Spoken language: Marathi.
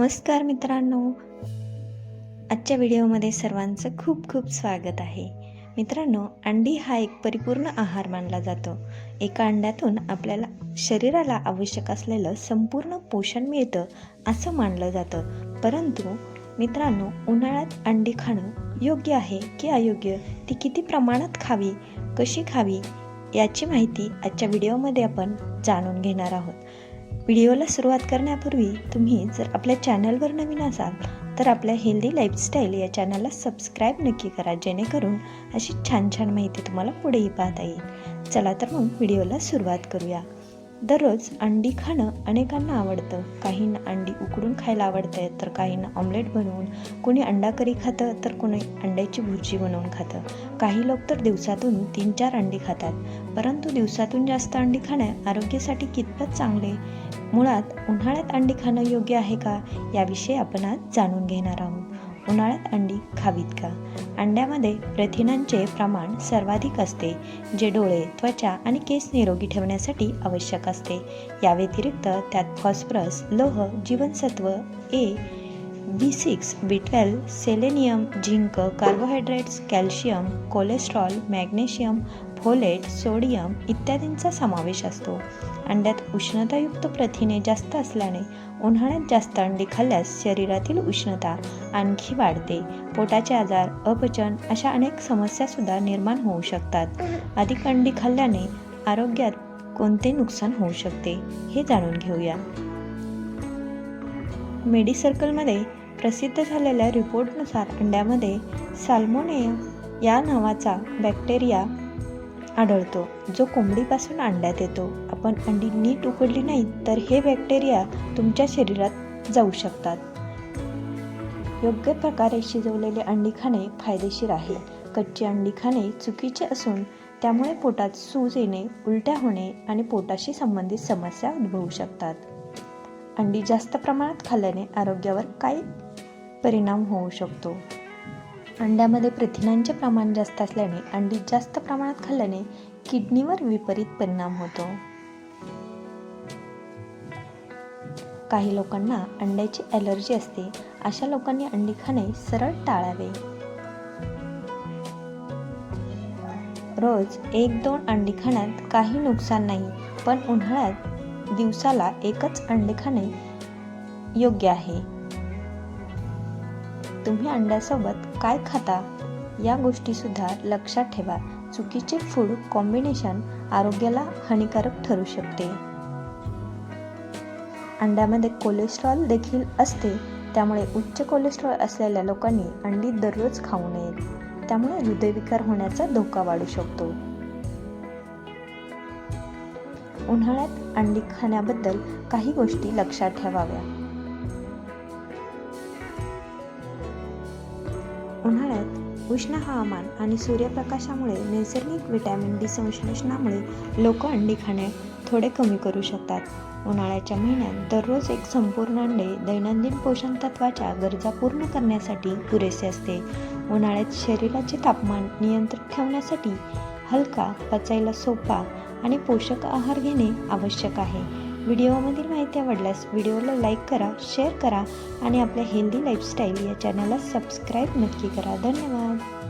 नमस्कार मित्रांनो. आजच्या व्हिडिओमध्ये सर्वांचं खूप खूप स्वागत आहे. मित्रांनो अंडी हा एक परिपूर्ण आहार मानला जातो. एका अंड्यातून आपल्याला शरीराला आवश्यक असलेलं संपूर्ण पोषण मिळतं असं मानलं जातं. परंतु मित्रांनो उन्हाळ्यात अंडी खाणं योग्य आहे की अयोग्य? ती किती प्रमाणात खावी कशी खावी याची माहिती आजच्या व्हिडिओमध्ये आपण जाणून घेणार आहोत. व्हिडिओला सुरुवात करण्यापूर्वी तुम्ही जर आपल्या चॅनलवर नवीन असाल तर आपल्या हेल्दी लाईफस्टाईल या चॅनलला सबस्क्राईब नक्की करा जेणेकरून अशी छान छान माहिती तुम्हाला पुढेही पाहता येईल. चला तर मग व्हिडिओला सुरुवात करूया. दररोज अंडी खाणं अनेकांना आवडतं. काहींना अंडी उकडून खायला आवडते तर काहींना ऑमलेट बनवून कोणी अंडा करी खातं तर कोणी अंड्याची भुर्जी बनवून खातं. काही लोक तर दिवसातून तीन चार अंडी खातात. परंतु दिवसातून जास्त अंडी खाणे आरोग्यासाठी कितपत चांगले? मुळात उन्हाळ्यात अंडी खाणं योग्य आहे का? याविषयी आपण आज जाणून घेणार आहोत. उन्हाळ्यात अंडी खावीत का? अंड्यामध्ये प्रथिनांचे प्रमाण सर्वाधिक असते जे डोळे त्वचा आणि केस निरोगी ठेवण्यासाठी आवश्यक असते. या व्यतिरिक्त त्यात फॉस्फरस लोह जीवनसत्व A B six B twelve selenium zinc carbohydrates calcium cholesterol magnesium folate sodium इत्यादींचा समावेश असतो. अंड्यात उष्णतायुक्त प्रथिने जास्त असल्याने उन्हाळ्यात जास्त अंडी खाल्ल्यास शरीरातील उष्णता आणखी वाढते. पोटाचे आजार अपचन अशा अनेक समस्यासुद्धा निर्माण होऊ शकतात. अधिक अंडी खाल्ल्याने आरोग्यात कोणते नुकसान होऊ शकते हे जाणून घेऊया. मेडिसर्कलमध्ये प्रसिद्ध झालेल्या रिपोर्टनुसार अंड्यामध्ये साल्मोनेया या नावाचा बॅक्टेरिया आढळतो. जो कोंबडीपासून अंड्यात येतो. आपण अंडी नीट उकडली नाही तर हे बॅक्टेरिया तुमच्या शरीरात जाऊ शकतात. योग्य प्रकारे शिजवलेले अंडी खाणे फायदेशीर आहे. कच्ची अंडी खाणे चुकीचे असून त्यामुळे पोटात सूज येणे उलट्या होणे आणि पोटाशी संबंधित समस्या उद्भवू शकतात. अंडी जास्त प्रमाणात खाल्ल्याने आरोग्यावर काय परिणाम होऊ शकतो. अंड्यामध्ये प्रथिनांचे प्रमाण जास्त असल्याने अंडी जास्त प्रमाणात खाल्ल्याने किडनीवर विपरीत परिणाम होतो. काही लोकांना अंड्याची ॲलर्जी असते अशा लोकांनी अंडी खाणे सरळ टाळावे. रोज एक दोन अंडी खाण्यात काही नुकसान नाही पण उन्हाळ्यात दिवसाला एकच अंडे खाणे योग्य आहे. तुम्ही अंड्यासोबत काय खाता? या गोष्टीसुद्धा लक्षात ठेवा. चुकीचे फूड कॉम्बिनेशन आरोग्याला हानिकारक ठरू शकते. अंड्यामध्ये कोलेस्ट्रॉल देखील असते. त्यामुळे उच्च कोलेस्ट्रॉल असलेल्या लोकांनी अंडी दररोज खाऊ नयेत. त्यामुळे हृदयविकार होण्याचा धोका वाढू शकतो. उन्हाळ्यात अंडी खाण्याबद्दल काही गोष्टी लक्षात ठेवाव्या. उन्हाळ्यात उष्ण हवामान आणि सूर्यप्रकाशामुळे नैसर्गिक विटॅमिन डी संश्लेषणामुळे लोक अंडी खाणे थोडे कमी करू शकतात. उन्हाळ्याच्या महिन्यात दररोज एक संपूर्ण अंडे दैनंदिन पोषण तत्वाच्या गरजा पूर्ण करण्यासाठी पुरेसे असते. उन्हाळ्यात शरीराचे तापमान नियंत्रित ठेवण्यासाठी हलका पचायला सोपा आणि पोषक आहार घेणे आवश्यक आहे. व्हिडिओमधील माहिती आवडल्यास व्हिडिओला लाईक करा शेअर करा आणि आपल्या हेल्दी लाईफस्टाईल या चॅनलला सबस्क्राईब नक्की करा. धन्यवाद.